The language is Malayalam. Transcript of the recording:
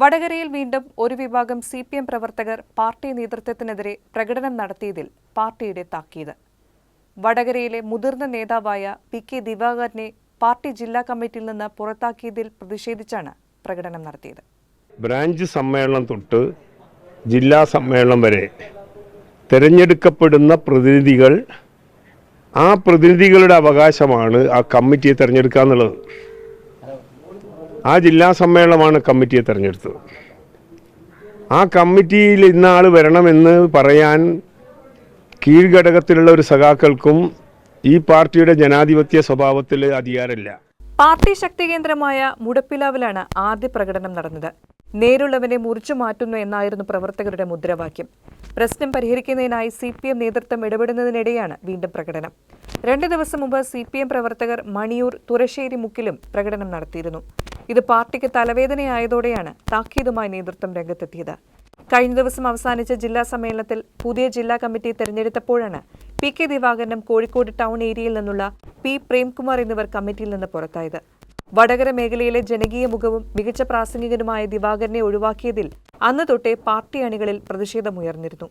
വടകരയിൽ വീണ്ടും ഒരു വിഭാഗം സി പി എം പ്രവർത്തകർ പാർട്ടി നേതൃത്വത്തിനെതിരെ പ്രകടനം നടത്തിയതിൽ പാർട്ടിയുടെ താക്കീത്. വടകരയിലെ മുതിർന്ന നേതാവായ പി കെ ദിവാകരനെ പാർട്ടി ജില്ലാ കമ്മിറ്റിയിൽ നിന്ന് പുറത്താക്കിയതിൽ പ്രതിഷേധിച്ചാണ് പ്രകടനം നടത്തിയത്. ബ്രാഞ്ച് സമ്മേളനം തൊട്ട് ജില്ലാ സമ്മേളനം വരെ തിരഞ്ഞെടുക്കപ്പെടുന്ന പ്രതിനിധികൾ ആ പ്രതിനിധികളുടെ അവകാശമാണ് ആ കമ്മിറ്റിയെ തിരഞ്ഞെടുക്കുക എന്നുള്ളത്. ആ ജില്ലാ സമ്മേളനമാണ് കമ്മിറ്റിയെ തിരഞ്ഞെടുത്തത്. ആ കമ്മിറ്റിയിൽ ഇന്നാൾ വരണമെന്ന് പറയാൻ കീഴ്ഘടകത്തിലുള്ള ഒരു സഖാക്കൾക്കും ഈ പാർട്ടിയുടെ ജനാധിപത്യ സ്വഭാവത്തിൽ അധികാരമില്ല. പാർട്ടി ശക്തി കേന്ദ്രമായ മുടപ്പിലാവിലാണ് ആദ്യ പ്രകടനം നടന്നത്. നേരുള്ളവനെ മുറിച്ചു മാറ്റുന്നു എന്നായിരുന്നു പ്രവർത്തകരുടെ മുദ്രാവാക്യം. പ്രശ്നം പരിഹരിക്കുന്നതിനായി സി പി എം നേതൃത്വം ഇടപെടുന്നതിനിടെയാണ് വീണ്ടും പ്രകടനം. രണ്ട് ദിവസം മുമ്പ് സി പി എം പ്രവർത്തകർ മണിയൂർ തുറശ്ശേരി മുക്കിലും പ്രകടനം നടത്തിയിരുന്നു. ഇത് പാർട്ടിക്ക് തലവേദനയായതോടെയാണ് താക്കീതുമായി നേതൃത്വം രംഗത്തെത്തിയത്. കഴിഞ്ഞ ദിവസം അവസാനിച്ച ജില്ലാ സമ്മേളനത്തിൽ പുതിയ ജില്ലാ കമ്മിറ്റി തെരഞ്ഞെടുത്തപ്പോഴാണ് പി കെ ദിവാകരനും കോഴിക്കോട് ടൗൺ ഏരിയയിൽ നിന്നുള്ള പി പ്രേംകുമാർ എന്നിവർ കമ്മിറ്റിയിൽ നിന്ന് പുറത്തായത്. വടകര മേഖലയിലെ ജനകീയ മുഖവും മികച്ച പ്രാസംഗികനുമായ ദിവാകരനെ ഒഴിവാക്കിയതിൽ അന്ന് തൊട്ടേ പാർട്ടി അണികളിൽ പ്രതിഷേധമുയർന്നിരുന്നു.